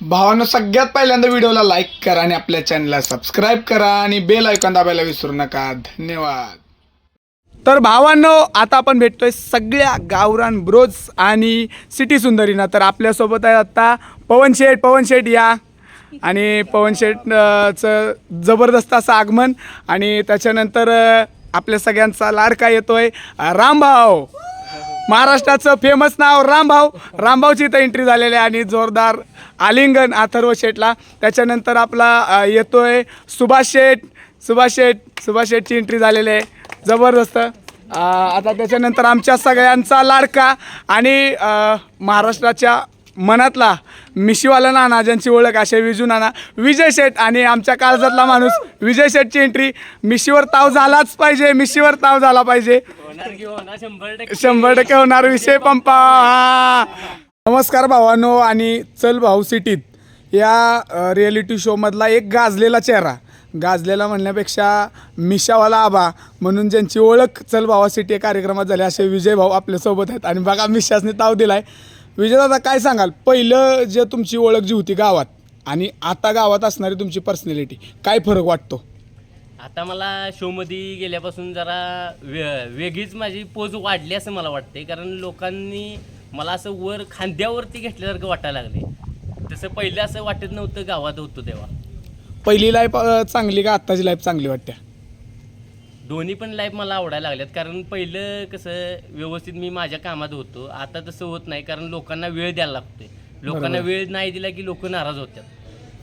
भावानं सगळ्यात पहिल्यांदा व्हिडिओला लाईक करा आणि आपल्या चॅनलला सबस्क्राईब करा आणि बेल ऐकून दाबायला विसरू नका. धन्यवाद. तर भावांनो आता आपण भेटतोय सगळ्या गावरान ब्रोज आणि सिटी सुंदरीना. तर आपल्यासोबत आहे आत्ता पवन शेठ. पवन शेठ या. आणि पवन शेठचं जबरदस्त असं आगमन. आणि त्याच्यानंतर आपल्या सगळ्यांचा लाडका येतोय रामभाऊ. महाराष्ट्राचं फेमस नाव रामभाऊ. रामभाऊची इथं एंट्री झालेली आहे आणि जोरदार आलिंगन अथर्व शेठला त्याच्यानंतर आपला अ, येतोय सुभाष शेठ सुभाष शेठ सुभाष शेठची एंट्री झालेली आहे. जबरदस्त. आता त्याच्यानंतर आमच्या सगळ्यांचा लाडका आणि महाराष्ट्राच्या मनातला मिशीवाला नाना ज्यांची ओळख असे विजू नाना विजय शेठ आणि आमच्या काळजातला माणूस विजय शेठची एंट्री मिशीवर ताव झालाच पाहिजे मिशीवर ताव झाला पाहिजे. शंभर टक्के. होणार विषय पंपा. नमस्कार भावानो आणि चल भाऊ सिटीत या रिॲलिटी शोमधला एक गाजलेला चेहरा. गाजलेला म्हणण्यापेक्षा मिशावाला आबा म्हणून ज्यांची ओळख चल भावा सिटी या कार्यक्रमात झाली असे विजय भाऊ आपल्यासोबत आहेत. आणि बघा मिशासने ताव दिलाय. विजय दादा काय सांगाल? पहिलं जे तुमची ओळख जी होती गावात आणि आता गावात असणारी तुमची पर्सनॅलिटी काय फरक वाटतो? आता मला शोमध्ये गेल्यापासून जरा वे वेगळीच माझी पोज वाढली असं मला वाटते कारण लोकांनी मला असं वर खांद्यावरती घेतल्यासारखं वाटायला लागले तसं पहिलं असं वाटत नव्हतं गावात होतं तेव्हा. पहिली लाईफ चांगली का आत्ताची लाईफ चांगली वाटते? दोन्ही पण लाईफ मला आवडायला लागल्यात. कारण पहिलं कसं व्यवस्थित मी माझ्या कामात होतो. आता तसं होत नाही कारण लोकांना वेळ द्यायला लागतोय. लोकांना. वेळ नाही दिला की लोक नाराज होतात.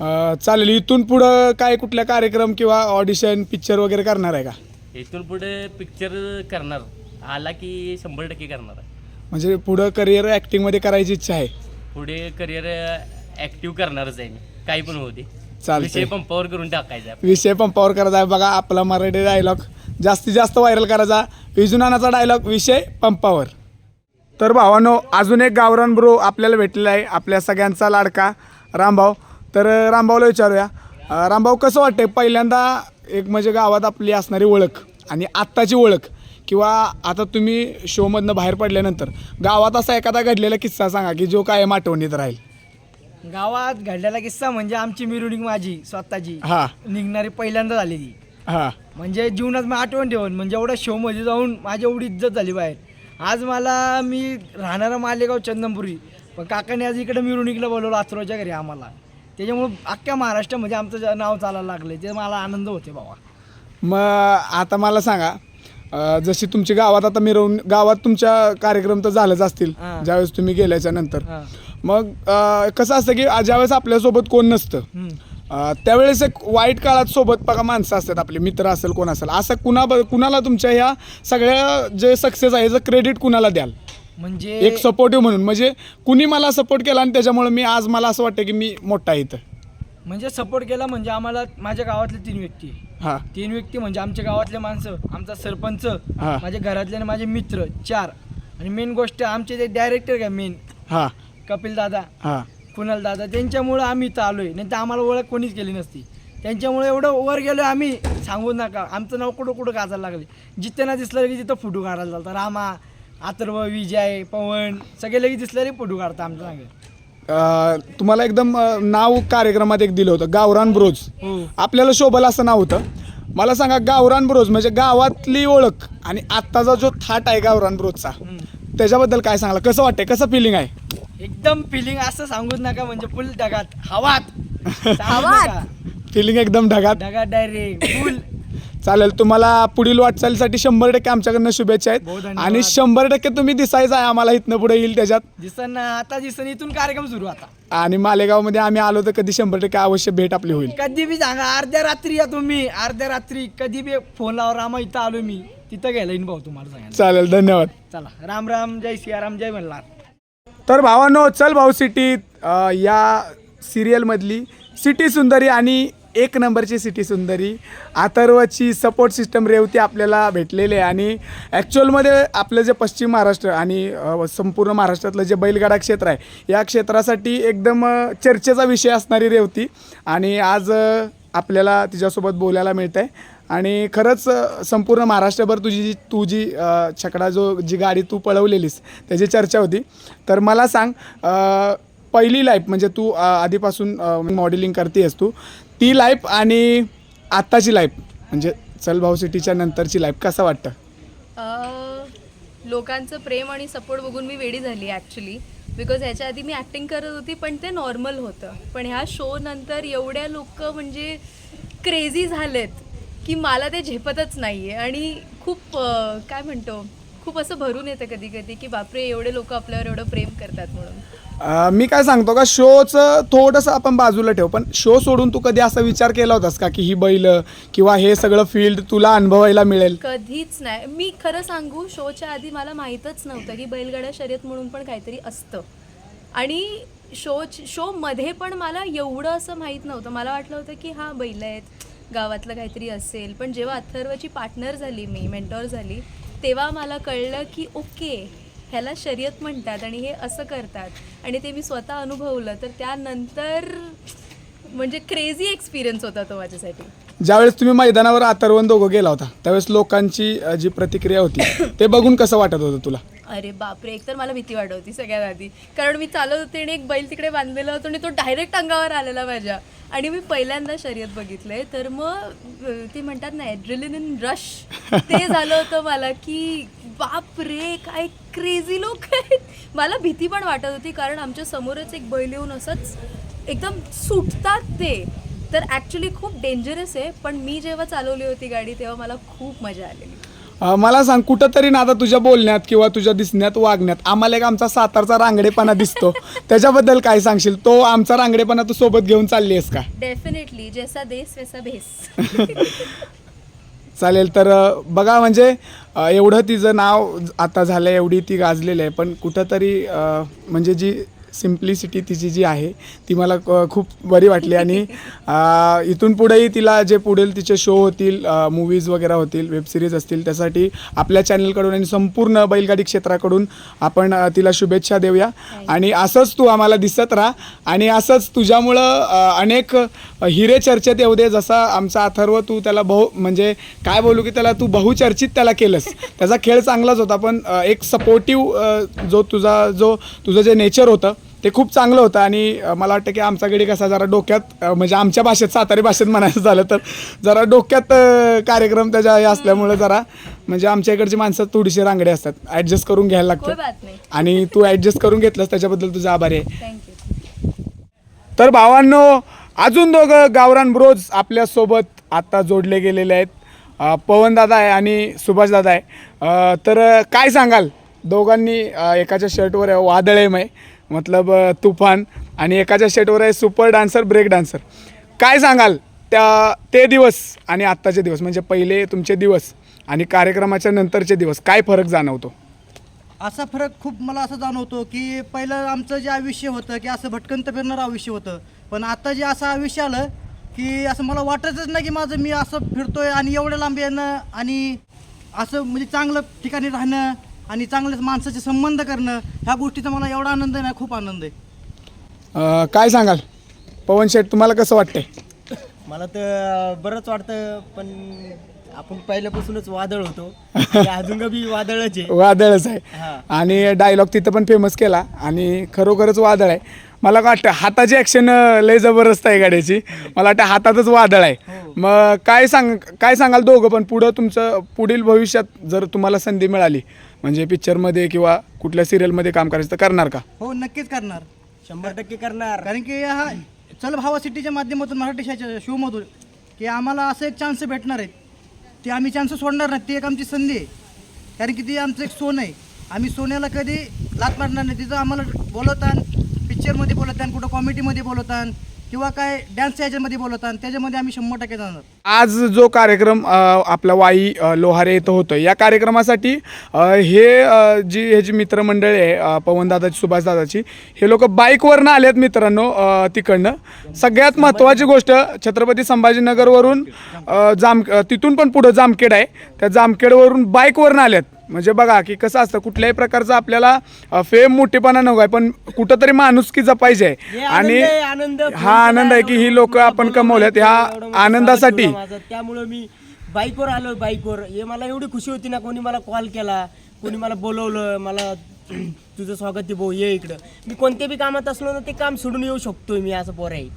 अ, चालेल इथून पुढं काय कुठल्या कार्यक्रम किंवा ऑडिशन पिक्चर वगैरे करणार आहे का? इथून पुढे पिक्चर करणार. आला की शंभर टक्के करणार आहे. म्हणजे पुढं करिअर ॲक्टिंगमध्ये करायची इच्छा आहे. पुढे करिअर ऍक्टिव्ह करणारच आहे मी. काही पण होते. विषय पंपावर करून टाकायचा. आहे. विषय पंपावर करायचा आहे बघा आपला मराठी डायलॉग जास्तीत जास्त व्हायरल करायचा विजुनानाचा डायलॉग विषय पंपावर. तर भावानो अजून एक गावरान ब्रो आपल्याला भेटलेला आहे. आपल्या सगळ्यांचा लाडका रामभाऊ. तर अ, रामभाऊला विचारूया. अ, रामभाऊ कसं वाटतंय? पहिल्यांदा एक म्हणजे गावात आपली असणारी ओळख आणि आत्ताची ओळख. किंवा आता तुम्ही शोमधनं बाहेर पडल्यानंतर गावात असा एखादा घडलेला किस्सा सांगा की जो कायम आठवणीत राहील. गावात घडलेला किस्सा म्हणजे आमची मिरवणूक माझी स्वतःची. हां. निघणारी पहिल्यांदा झालेली. हां. म्हणजे जीवनात मी आठवण ठेवून म्हणजे एवढ्या शोमध्ये जाऊन माझी एवढी इज्जत झाली बाहेर. आज मला मी राहणारा मालेगाव चंदनपुरी पण काकाने आज इकडे मिरवणुकीला बोलवलं आथरोच्या घरी आम्हाला. त्याच्यामुळं अख्ख्या महाराष्ट्रामध्ये आमचं जे नाव चालायला लागलं ते मला आनंद होते बाबा. मग आता मला सांगा अं, जशी तुमची गावात आता मिरवून गावात तुमच्या कार्यक्रम तर झालंच असतील हां. ज्यावेळेस तुम्ही गेल्याच्यानंतर हां. मग अं, कसं असतं की ज्यावेळेस आपल्यासोबत कोण नसतं हम्म. अं, त्यावेळेस एक वाईट काळात सोबत बघा माणसं असतात आपले मित्र असेल कोण असेल असं कुणा कुणाला तुमच्या ह्या सगळ्या जे सक्सेस आहे याचं क्रेडिट कुणाला द्याल म्हणजे एक सपोर्टिव्ह म्हणून म्हणजे कुणी मला सपोर्ट केला आणि त्याच्यामुळे मी आज मला असं वाटतं की मी मोठा आहे इथं म्हणजे सपोर्ट केला म्हणजे आम्हाला माझ्या गावातले तीन व्यक्ती हां. तीन व्यक्ती म्हणजे आमच्या गावातले माणसं आमचा सरपंच हा. माझ्या घरातले आणि माझे मित्र चार. आणि मेन गोष्ट आमचे ते डायरेक्टर काय मेन हां. कपिल दादा हां. कुणाल दादा त्यांच्यामुळं आम्ही इथं आलोय. नाही तर आम्हाला ओळख कोणीच केली नसती. त्यांच्यामुळे एवढं वर गेलो आम्ही सांगू नका. आमचं नाव कुठं कुठं गाजायला लागले जिथे ना दिसलं की तिथं फोटो काढायला चालतं. रामा अथर्व विजय पवन सगळे लगेच दिसलं की फोटो काढता आमचं सांगे अं, तुम्हाला एकदम अं, नाव कार्यक्रमात एक दिलं होतं गावरान ब्रोज. आपल्याला शोभल असं नाव होतं. मला सांगा गावरान ब्रोज म्हणजे गावातली ओळख आणि आत्ताचा जो थाट आहे गावरान ब्रोजचा त्याच्याबद्दल काय सांगाल? कसं वाटतंय? कसं फिलिंग आहे? एकदम फिलिंग असं सांगूच नका म्हणजे फुल ढगात. हवात. हवात फिलिंग एकदम ढगात. ढगात डायरेक्ट फुल चालेल तुम्हाला पुढील वाटचालीसाठी शंभर टक्के आमच्याकडनं शुभेच्छा बहुत आहेत धन्यवाद. आणि शंभर टक्के तुम्ही दिसायचं आहे आम्हाला इथनं पुढे येईल त्याच्यात. दिसन आता दिसन इथून कार्यक्रम सुरू आता. आणि मालेगावमध्ये आम्ही आलो तर कधी शंभर टक्के अवश्य भेट आपली होईल. कधी बी सांगा अर्ध्या रात्री या तुम्ही अर्ध्या रात्री. कधी बी फोन लावा रामा इथं आलो मी. तिथं गेला येईन भाऊ तुम्हाला सांगायला. चालेल धन्यवाद. चला राम राम जय सियाराम जय मल्हार. तर भावानो चल भाऊ सिटी अ, या सिरियलमधली सिटी सुंदरी आणि एक नंबरची सिटी सुंदरी. अथर्वची सपोर्ट सिस्टम रेवती आपल्याला भेटलेली आहे. आणि ॲक्च्युअलमध्ये आपलं जे पश्चिम महाराष्ट्र आणि संपूर्ण महाराष्ट्रातलं जे बैलगाडा क्षेत्र आहे या क्षेत्रासाठी एकदम चर्चेचा विषय असणारी रेवती. आणि आज आपल्याला तिच्यासोबत बोलायला मिळतं आहे आणि खरंच संपूर्ण महाराष्ट्रभर तुझी जी तू जी छकडा जो जी गाडी तू पळवलेलीस त्याची चर्चा होती. तर मला सांग पहिली लाईफ म्हणजे तू आधीपासून मॉडेलिंग करतेस तू ती लाईफ आणि आत्ताची लाईफ म्हणजे चल भाऊ सिटीच्या नंतरची लाईफ कसं वाटतं? लोकांचं प्रेम आणि सपोर्ट बघून मी वेडी झाली ॲक्च्युली बिकॉज ह्याच्या आधी मी ॲक्टिंग करत होती पण ते नॉर्मल होतं. पण ह्या शो नंतर एवढ्या लोक म्हणजे क्रेझी झालेत की मला ते झेपतच नाही आहे आणि खूप काय म्हणतो खूप असं भरून येतं कधी कधी की बापरे एवढे लोक आपल्यावर एवढं प्रेम करतात म्हणून. मी काय सांगतो का शोचं थोडंसं आपण बाजूला ठेव पण शो सोडून तू कधी असा विचार केला होतास का की ही बैल किंवा हे सगळं फील्ड तुला अनुभवायला मिळेल? कधीच नाही. मी खरं सांगू शोच्या आधी मला माहीतच नव्हतं की बैलगाड्या शर्यत म्हणून पण काहीतरी असतं. आणि शो शोमध्ये पण मला एवढं असं माहीत नव्हतं. मला वाटलं होतं की हां बैल आहेत गावातलं काहीतरी असेल. पण जेव्हा अथर्वची पार्टनर झाली मी मेंटॉर झाली तेव्हा मला कळलं की ओके ह्याला शर्यत म्हणतात आणि हे असं करतात. आणि ते मी स्वतः अनुभवलं तर त्यानंतर म्हणजे क्रेझी एक्सपिरियन्स होता तो माझ्यासाठी. ज्यावेळेस तुम्ही मैदानावर आतरवण दोघं गेला होता त्यावेळेस लोकांची जी प्रतिक्रिया होती ते बघून कसं वाटत होतं तुला? अरे बापरे एकतर मला भीती वाटत होती सगळ्यात आधी. कारण मी चालत होते आणि एक बैल तिकडे बांधलेला होता आणि तो डायरेक्ट अंगावर आलेला माझ्या. आणि मी पहिल्यांदा शर्यत बघितलंय तर मग ते म्हणतात ना ॲड्रिलिन इन रश ते झालं होतं मला की बाप रे काय क्रेझी लोक आहेत. मला भीती पण वाटत होती कारण आमच्या समोरच एक बैल येऊन असंच एकदम सुटतात ते. तर ॲक्च्युली खूप डेंजरस आहे पण मी जेव्हा चालवली होती गाडी तेव्हा मला खूप मजा आलेली. मला सांग कुठंतरी ना आता तुझ्या बोलण्यात किंवा तुझ्या दिसण्यात वागण्यात आम्हाला एक आमचा सातारचा रांगडेपणा दिसतो. त्याच्याबद्दल काय सांगशील? तो आमचा रांगडेपणा तू सोबत घेऊन चालली आहेस का? डेफिनेटली जैसा देश वैसा भेस. चालेल तर बघा म्हणजे एवढं तिचं नाव आता झालं एवढी ती गाजलेली आहे पण कुठंतरी म्हणजे जी सिम्प्लिसिटी तिची जी आहे ती मला खूप बरी वाटली. आणि इथून पुढेही तिला जे पुढील तिचे शो होतील मूवीज वगैरे होतील वेबसिरीज असतील त्यासाठी आपल्या चॅनलकडून आणि संपूर्ण बैलगाडी क्षेत्राकडून आपण तिला शुभेच्छा देऊया. आणि असंच तू आम्हाला दिसत राहा. आणि असंच तुझ्यामुळं अनेक हिरे चर्चेत येऊ दे जसा आमचा अथर्व तू त्याला बहु म्हणजे काय बोलू की त्याला तू बहुचर्चित त्याला केलंस. त्याचा खेळ चांगलाच होता पण एक सपोर्टिव्ह जो तुझा जो तुझं जे नेचर होतं ते खूप चांगलं होतं आणि मला वाटतं की आमचा गडी कसा जरा डोक्यात म्हणजे आमच्या भाषेत सातारी भाषेत म्हणायचं झालं तर जरा डोक्यात कार्यक्रम त्याच्या हे असल्यामुळे जरा म्हणजे आमच्या इकडची माणसं थोडीशी रांगडे असतात. ॲडजस्ट करून घ्यायला कोई लागतं. बात नाही आणि तू ॲडजस्ट करून घेतलंस त्याच्याबद्दल तुझा आभारी आहे. तर भावांनो अजून दोघं गावरान ब्रोज आपल्यासोबत आता जोडले गेलेले आहेत. पवनदादा आहे आणि सुभाषदादा आहे. तर काय सांगाल? दोघांनी एकाच्या शर्टवर आहे वादळेमय मतलब तुफान आणि एकाच्या शेटवर आहे सुपर डान्सर ब्रेक डान्सर. काय सांगाल त्या ते दिवस आणि आत्ताचे दिवस? म्हणजे पहिले तुमचे दिवस आणि कार्यक्रमाच्या नंतरचे दिवस काय फरक जाणवतो? असा फरक खूप मला असं जाणवतो की पहिलं आमचं जे आयुष्य होतं की असं भटकंत फिरणारं आयुष्य होतं. पण आता जे असं आयुष्य आलं की असं मला वाटतच नाही की माझं मी असं फिरतोय आणि एवढं लांब येणं आणि असं म्हणजे चांगलं ठिकाणी राहणं आणि चांगल्या माणसाचे संबंध करणं ह्या गोष्टीचा मला एवढा आनंद आहे ना खूप आनंद आहे. अ, काय सांगाल? पवन शेठ तुम्हाला कसं वाटतंय? मला तर बरंच वाटतं पण आपण पहिल्यापासूनच वादळ होतो. अजून बी वादळच आहे. वादळच आहे. हा. आणि डायलॉग तिथं पण फेमस केला. आणि खरोखरच वादळ आहे. मला काय वाटतं हाताची ॲक्शन लय जबरदस्त आहे गाड्याची मला वाटतं हातातच वादळ आहे. मग काय सांग काय सांगाल दोघं पण पुढं तुमचं पुढील भविष्यात जर तुम्हाला संधी मिळाली म्हणजे पिक्चरमध्ये किंवा कुठल्या सिरियलमध्ये काम करायचं तर करणार का? हो नक्कीच करणार. शंभर टक्के करणार. कारण की हा चल भावा सिटीच्या माध्यमातून मराठी शाळेच्या शोमधून की आम्हाला असं एक चान्स भेटणार आहे. ते आम्ही चान्स सोडणार नाही ती एक आमची संधी आहे. कारण की ती आमचं एक सोनं आहे. आम्ही सोन्याला कधी लात मारणार नाही तिथं आम्हाला बोलवतान पिक्चरमध्ये बोलवतान कुठं कॉमेडीमध्ये बोलवतान किंवा काय डान्स याच्यामध्ये बोलवतान त्याच्यामध्ये आम्ही शंभर टक्के जाणार. आज जो कार्यक्रम अ, आपला वाई अ, लोहारे इथं होतोय या कार्यक्रमासाठी अ, हे अ, जी हे जी मित्रमंडळी आहे अ, पवनदादाची सुभाषदादाची हे लोक बाईकवरनं आलेत मित्रांनो अ, तिकडनं. सगळ्यात महत्त्वाची गोष्ट छत्रपती संभाजीनगरवरून अ, जाम अ, तिथून पण पुढं जामखेड आहे. त्या जामखेडवरून बाईकवरनं आल्यात म्हणजे बघा की कसं असतं कुठल्याही प्रकारचं आपल्याला फेम मोठेपणा नको आहे पण कुठंतरी माणुसकी जपायचे आहे. आनंद आणि हा आनंद आहे की ही लोक आपण कमवल्यात ह्या आनंदासाठी. त्यामुळे मी बाईकवर आलो बाईकवर. हे मला एवढी खुशी होती ना कोणी मला कॉल केला कोणी मला बोलवलं मला तुझं स्वागत आहे भाऊ ये इकडं. मी कोणत्या बी कामात असलो ना ते काम सोडून येऊ शकतोय मी असं पोर आहे.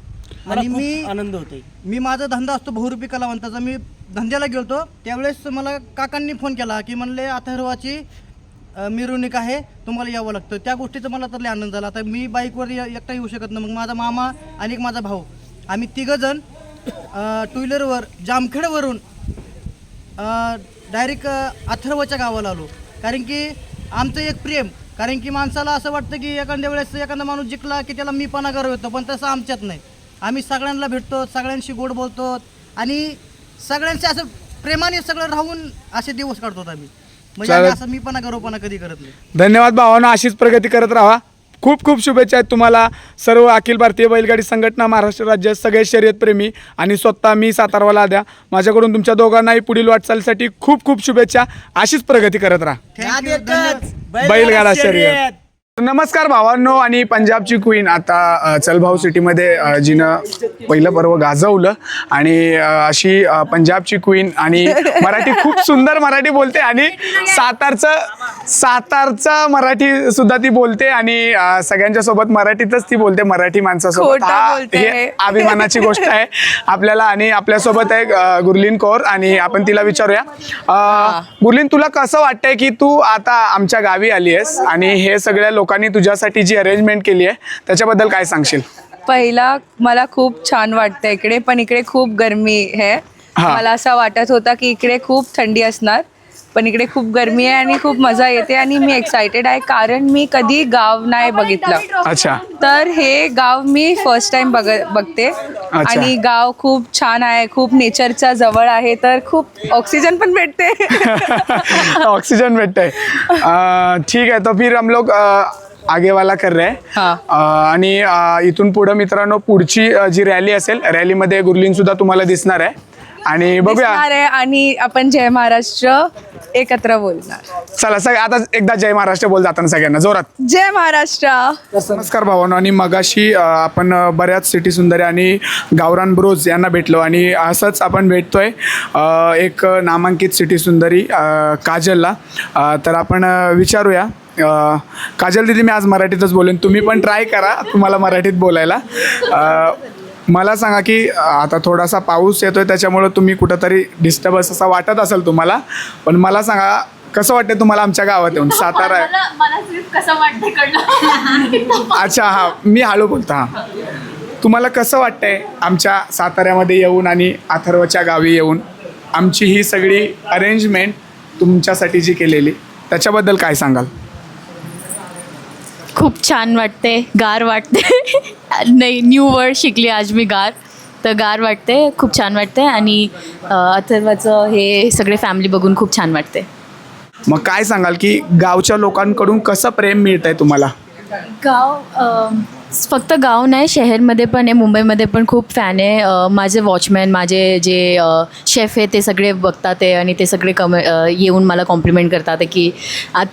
मला आणि खूप मी- आनंद होतोय. मी माझा धंदा असतो बहुरूपी कलावंताचा. मी धंद्याला गेलतो. त्यावेळेस मला काकांनी फोन केला की म्हणले अथर्वाची अ, मिरवणूक आहे तुम्हाला यावं लागतं. त्या गोष्टीचा मला तर लय आनंद झाला. आता मी बाईकवर य- एकटा येऊ शकत नाही. मग माझा मामा आणि एक माझा भाऊ आम्ही तिघंजण टू व्हीलरवर जामखेडवरून डायरेक्ट अथर्वच्या गावाला आलो. कारण की आमचं एक प्रेम. कारण की माणसाला असं वाटतं की एखाद्या वेळेस एखादा माणूस जिंकला की त्याला मी पणा गर्व येतो पण तसं आमच्यात नाही. आम्ही सगळ्यांना भेटतो सगळ्यांशी गोड बोलतो आणि सगळ्यांशी असं प्रेमाने सगळं राहून असे दिवस काढतो आम्ही. म्हणजे आम्ही असं मी पणा गर्वपणा कधी करत नाही. धन्यवाद भावांनो अशीच प्रगती करत राहा. खूप खूप शुभेच्छा आहेत तुम्हाला. सर्व अखिल भारतीय बैलगाडी संघटना महाराष्ट्र राज्य सगळे शर्यतप्रेमी आणि स्वतः मी सातारवाला द्या. माझ्याकडून तुमच्या दोघांनाही पुढील वाटचालीसाठी खूप खूप शुभेच्छा. अशीच प्रगती करत राहा. बैलगाडा शर्यत. नमस्कार भावांनो आणि पंजाबची क्वीन आता अ, चलभाऊ सिटीमध्ये जिनं पहिलं पर्व गाजवलं आणि अशी पंजाबची क्वीन आणि मराठी खूप सुंदर मराठी बोलते आणि सातारचं सातारचं मराठी सुद्धा ती बोलते आणि सगळ्यांच्या सोबत मराठीतच ती बोलते मराठी माणसासोबत. हा अभिमानाची गोष्ट आहे आपल्याला आणि आपल्यासोबत आहे गुरलीन कौर आणि आपण तिला विचारूया. गुरलीन तुला कसं वाटतंय की तू आता आमच्या गावी आली आहेस आणि हे सगळ्या लोकांनी तुझ्यासाठी जी अरेंजमेंट केली आहे त्याच्याबद्दल काय सांगशील? पहिला मला खूप छान वाटतं इकडे पण इकडे खूप गरमी आहे. हा. मला असं वाटत होतं की इकडे खूप थंडी असणार. पण इकडे खूप गरमी आहे आणि खूप मजा येते आणि मी एक्सायटेड आहे कारण मी कधी गाव नाही बघितलं. अच्छा. तर हे गाव मी फर्स्ट टाइम बघ बघते. आणि गाव खूप छान आहे खूप नेचरच्या जवळ आहे तर खूप ऑक्सिजन पण भेटते. ऑक्सीजन भेटतंय अ, ठीक आहे तो फिर हम लोग अ, आगे वाला कर रहे हैं. हा. आणि इथून पुढं मित्रांनो पुढची जी रॅली असेल रॅलीमध्ये गुरलीन सुद्धा तुम्हाला दिसणार आहे. आणि बघूया. दिसणार आहे आणि आपण जय महाराष्ट्र एकत्र बोलणार. चला सग आता एकदा जय महाराष्ट्र बोल जाताना सगळ्यांना. जोरात. जय महाराष्ट्र. नमस्कार भावानो आणि मगाशी अ, आपण अ, बऱ्याच सिटी सुंदरी आणि गावरान ब्रोज यांना भेटलो आणि असंच आपण भेटतोय अ, एक नामांकित सिटी सुंदरी अ, काजलला. अ, तर आपण अ, विचारूया अ, काजल दिदी मी आज मराठीतच बोलेन. तुम्ही पण ट्राय करा तुम्हाला मराठीत बोलायला. अ, मला सांगा की आता थोडासा पाऊस येतोय त्याच्यामुळं तुम्ही कुठंतरी डिस्टर्बन्स असा वाटत असेल तुम्हाला. पण मला सांगा कसं वाटतं तुम्हाला आमच्या गावात येऊन? सातारा आहे मला मला सिर्फ कसं वाटतं कळलं. अच्छा हा. मी हळू बोलतो हा. तुम्हाला कसं वाटतंय आमच्या साताऱ्यामध्ये येऊन आणि अथर्वच्या गावी येऊन? आमची ही सगळी अरेंजमेंट तुमच्यासाठी जी केलेली त्याच्याबद्दल काय सांगाल? खूप छान वाटते गार वाटते. नाही न्यू वर्ड शिकली आज मी गार. तर गार वाटते खूप छान वाटते आणि अथर्वाचं हे सगळे फॅमिली बघून खूप छान वाटते. मग काय सांगाल की गावच्या लोकांकडून कसं प्रेम मिळत आहे तुम्हाला? गाव फक्त गाव नाही शहरमध्ये पण आहे मुंबईमध्ये पण खूप फॅन आहे. माझे वॉचमॅन माझे जे शेफ आहे ते सगळे बघतात आहे आणि ते सगळे कम येऊन मला कॉम्प्लिमेंट करतात की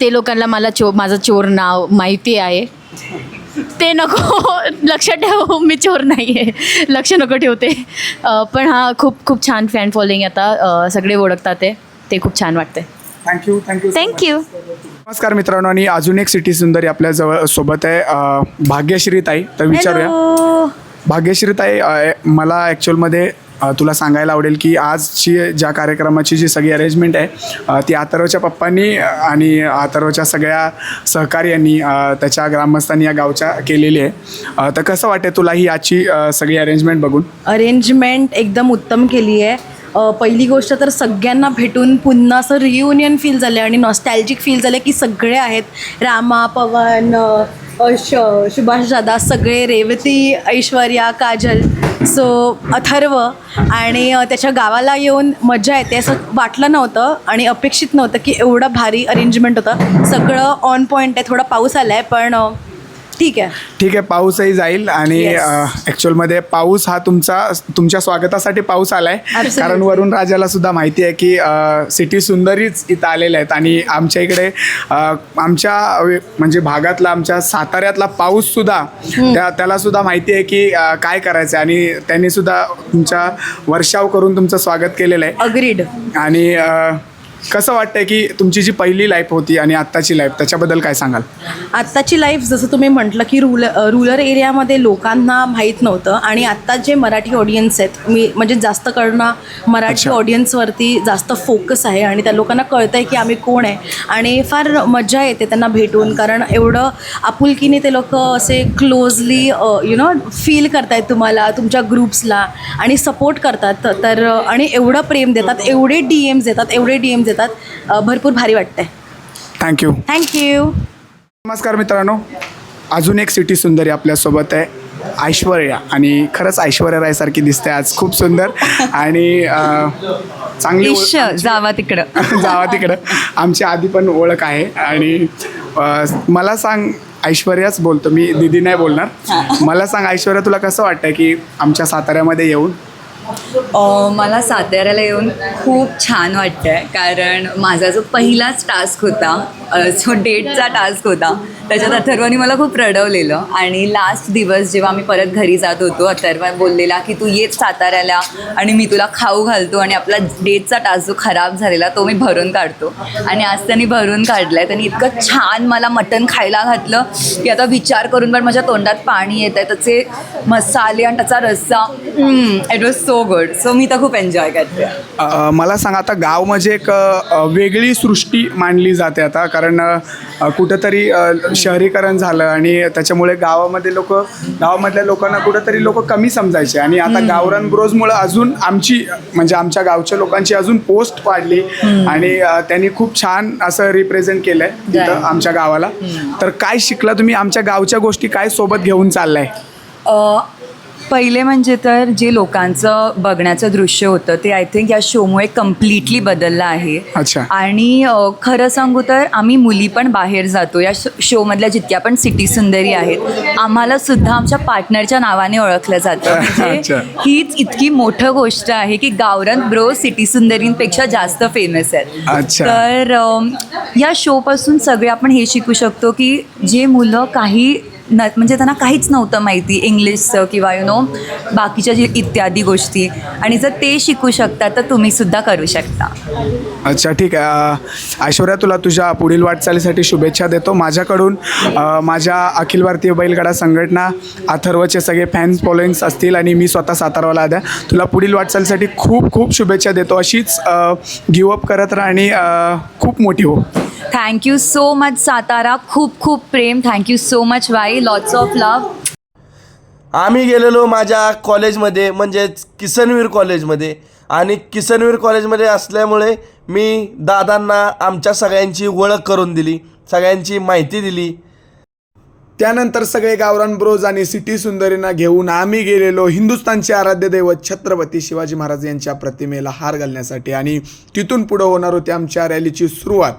ते लोकांना मला चो माझं चोर नाव माहिती आहे. ते नको लक्षात ठेव मी चोर नाही आहे लक्ष नको ठेवते. पण हा खूप खूप छान फॅन फॉलोईंग आता सगळे ओळखतात आहे. ते खूप छान वाटते थँक्यू थँक्यू थँक्यू नमस्कार मित्रांनो आणि अजून एक सिटी सुंदरी आपल्या जवळ सोबत आहे अं, भाग्यश्री ताई. तर विचारूया. भाग्यश्री ताई अ, मला ॲक्च्युअलमध्ये अ, तुला सांगायला आवडेल की आजची ज्या कार्यक्रमाची जी सगळी अरेंजमेंट आहे अ, ती अथर्वच्या पप्पांनी अ, आणि अथर्वच्या सगळ्या सहकार्यांनी अ, त्याच्या ग्रामस्थांनी या गावच्या केलेली आहे. अ, तर कसं वाटते तुला ही आजची अ, सगळी अरेंजमेंट बघून? अरेंजमेंट एकदम उत्तम केली आहे. पहिली गोष्ट तर सगळ्यांना भेटून पुन्हा असं रियुनियन फील झालं आणि नॉस्टॅल्जिक फील झालं की सगळे आहेत. रामा पवन श सुभाष दादा सगळे रेवती ऐश्वर्या काजल. सो अथर्व आणि त्याच्या गावाला येऊन मजा येते असं वाटलं नव्हतं आणि अपेक्षित नव्हतं की एवढं भारी अरेंजमेंट होतं. सगळं ऑन पॉईंट आहे थोडा पाऊस आला आहे पण ठीक आहे. ठीक आहे पाऊसही जाईल आणि Yes. ॲक्च्युअलमध्ये पाऊस हा तुमचा तुमच्या स्वागतासाठी पाऊस आला आहे Absolutely. कारण वरुण राजाला सुद्धा माहिती आहे की सिटी सुंदरीच इथं आलेल्या आहेत आणि आमच्या इकडे अ, आमच्या वे- म्हणजे भागातला आमच्या साताऱ्यातला पाऊससुद्धा त्या त्याला सुद्धा माहिती आहे की अ, काय करायचं आहे आणि त्यांनी सुद्धा तुमच्या वर्षाव करून तुमचं स्वागत केलेलं आहे. अग्रीड आणि अ, कसं वाटतंय की तुमची जी पहिली लाईफ होती आणि आत्ताची लाईफ त्याच्याबद्दल काय सांगाल? आत्ताची लाईफ जसं तुम्ही म्हटलं की रुल रुरल एरियामध्ये लोकांना माहीत नव्हतं आणि आत्ता जे मराठी ऑडियन्स आहेत मी म्हणजे जास्त करणं मराठी. ऑडियन्सवरती जास्त फोकस आहे आणि त्या लोकांना कळतं आहे की आम्ही कोण आहे. आणि फार मजा येते त्यांना भेटून कारण एवढं आपुलकीने ते लोक असे क्लोजली यु नो फील करतायत तुम्हाला तुमच्या ग्रुप्सला आणि सपोर्ट करतात. तर आणि एवढं प्रेम देतात एवढे डी एम्स देतात एवढे डी एम्स देतात. अ, भरपूर भारी वाटतंय. थँक्यू थँक्यू नमस्कार मित्रांनो. अजून एक सिटी सुंदरी आपल्यासोबत आहे. ऐश्वर्या आणि खरंच ऐश्वर्या रायसारखी दिसते आज. खूप सुंदर. आणि चांगली जावा तिकडं. जावा तिकडं. आमची आधी पण ओळख आहे. आणि मला सांग ऐश्वर्याच बोलतो. मी दिदी नाही बोलणार. मला सांग ऐश्वर्या तुला कसं वाटतं की आमच्या साताऱ्यामध्ये येऊन मला साताऱ्याला येऊन खूप छान वाटतं आहे कारण माझा जो पहिलाच टास्क होता जो डेटचा टास्क होता त्याच्यात अथर्वानी मला खूप रडवलेलं. आणि लास्ट दिवस जेव्हा आम्ही परत घरी जात होतो अथर्वा बोललेला की तू येच साताऱ्याला आणि मी तुला खाऊ घालतो आणि आपला डेटचा टास्क जो खराब झालेला तो मी भरून काढतो. आणि आज त्यांनी भरून काढला आहे त्यांनी इतकं छान मला मटण खायला घातलं की आता विचार करून पण माझ्या तोंडात पाणी येत आहे त्याचे मसाले आणि त्याचा रस्सा it was so good so मी तर खूप एन्जॉय करते. अ, मला सांग आता गाव म्हणजे एक अ, वेगळी सृष्टी मानली जाते आता. कारण अ, कुठंतरी अ, शहरीकरण झालं आणि त्याच्यामुळे गावामध्ये लोक गावामधल्या लोकांना कुठंतरी लोक कमी समजायचे. आणि आता गावरान ब्रोजमुळं अजून आमची म्हणजे आमच्या गावच्या लोकांची अजून पोस्ट वाढली. आणि अ, त्यांनी खूप छान असं रिप्रेझेंट केलं आहे तिथं आमच्या गावाला. तर काय शिकला तुम्ही? आमच्या गावच्या गोष्टी काय सोबत घेऊन चाललाय? अ, पहिले म्हणजे तर जे लोकांचं बघण्याचं दृश्य होतं ते आय थिंक या शोमुळे कम्प्लिटली बदललं आहे अच्छा. आणि अ, खरं सांगू तर आम्ही मुली पण बाहेर जातो या शो शोमधल्या जितक्या पण सिटी सुंदरी आहेत आम्हाला सुद्धा आमच्या पार्टनरच्या नावाने ओळखलं जातं अच्छा. म्हणजे हीच इतकी मोठं गोष्ट आहे की गावरान ब्रो सिटी सुंदरींपेक्षा जास्त फेमस आहेत अच्छा. तर अम, या शोपासून सगळे आपण हे शिकू शकतो की जे मुलं काही न म्हणजे त्यांना काहीच नव्हतं माहिती इंग्लिशचं किंवा यु नो बाकीच्या जे इत्यादी गोष्टी. आणि जर ते शिकू शकता तर तुम्ही सुद्धा करू शकता. अच्छा ठीक आहे. ऐश्वर्या तुला तुझ्या पुढील वाटचालीसाठी शुभेच्छा देतो. माझ्याकडून माझ्या अखिल भारतीय बैलगाडा संघटना अथर्वचे सगळे फॅन्स फॉलोईंग्स असतील आणि मी स्वतः सातारवाला द्या तुला पुढील वाटचालीसाठी खूप खूप शुभेच्छा देतो. अशीच गिवअप करत राहा आणि खूप मोठी हो. थँक्यू सो मच सातारा खूप खूप प्रेम. Thank you so much Wai lots of love आम्ही गेलेलो माझ्या कॉलेजमध्ये म्हणजेच किसनवीर कॉलेजमध्ये. आणि किसनवीर कॉलेजमध्ये असल्यामुळे मी दादांना आमच्या सगळ्यांची ओळख करून दिली सगळ्यांची माहिती दिली. त्यानंतर सगळे गावरान ब्रोज आणि सिटी सुंदरींना घेऊन आम्ही गेलेलो हिंदुस्थानचे आराध्य दैवत छत्रपती शिवाजी महाराज यांच्या प्रतिमेला हार घालण्यासाठी. आणि तिथून पुढं होणार होती आमच्या रॅलीची सुरुवात.